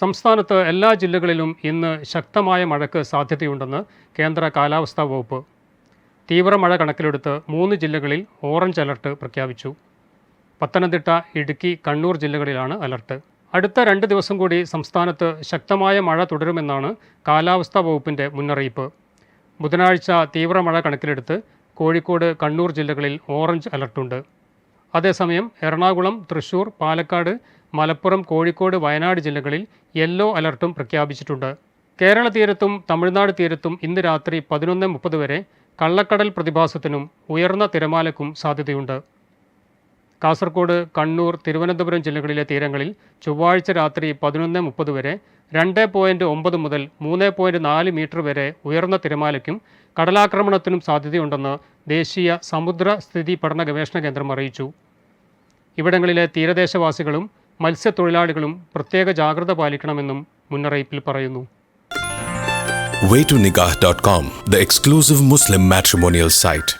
സംസ്ഥാനത്ത് എല്ലാ ജില്ലകളിലും ഇന്ന് ശക്തമായ മഴയ്ക്ക് സാധ്യതയുണ്ടെന്ന് കേന്ദ്ര കാലാവസ്ഥാ വകുപ്പ്. തീവ്രമഴ കണക്കിലെടുത്ത് മൂന്ന് ജില്ലകളിൽ ഓറഞ്ച് അലർട്ട് പ്രഖ്യാപിച്ചു. പത്തനംതിട്ട ഇടുക്കി കണ്ണൂർ ജില്ലകളിലാണ് അലർട്ട്. അടുത്ത രണ്ട് ദിവസം കൂടി സംസ്ഥാനത്ത് ശക്തമായ മഴ തുടരുമെന്നാണ് കാലാവസ്ഥാ വകുപ്പിന്റെ മുന്നറിയിപ്പ്. ബുധനാഴ്ച തീവ്രമഴ കണക്കിലെടുത്ത് കോഴിക്കോട് കണ്ണൂർ ജില്ലകളിൽ ഓറഞ്ച് അലർട്ടുണ്ട്. അതേസമയം എറണാകുളം തൃശൂർ പാലക്കാട് മലപ്പുറം കോഴിക്കോട് വയനാട് ജില്ലകളിൽ യെല്ലോ അലർട്ടും പ്രഖ്യാപിച്ചിട്ടുണ്ട്. കേരള തീരത്തും തമിഴ്നാട് തീരത്തും ഇന്ന് രാത്രി പതിനൊന്ന് മുപ്പത് വരെ കള്ളക്കടൽ പ്രതിഭാസത്തിനും ഉയർന്ന തിരമാലയ്ക്കും സാധ്യതയുണ്ട്. കാസർഗോഡ് കണ്ണൂർ തിരുവനന്തപുരം ജില്ലകളിലെ തീരങ്ങളിൽ ചൊവ്വാഴ്ച രാത്രി പതിനൊന്ന് മുപ്പത് വരെ രണ്ട് പോയിന്റ് ഒമ്പത് മുതൽ മൂന്ന് പോയിന്റ് നാല് മീറ്റർ വരെ ഉയർന്ന തിരമാലയ്ക്കും കടലാക്രമണത്തിനും സാധ്യതയുണ്ടെന്ന് ദേശീയ സമുദ്ര സ്ഥിതി പഠന ഗവേഷണ കേന്ദ്രം അറിയിച്ചു. ഇവിടങ്ങളിലെ തീരദേശവാസികളും മത്സ്യത്തൊഴിലാളികളും പ്രത്യേക ജാഗ്രത പാലിക്കണമെന്നും മുന്നറിയിപ്പിൽ പറയുന്നു waytonikah.com, the exclusive Muslim matrimonial site.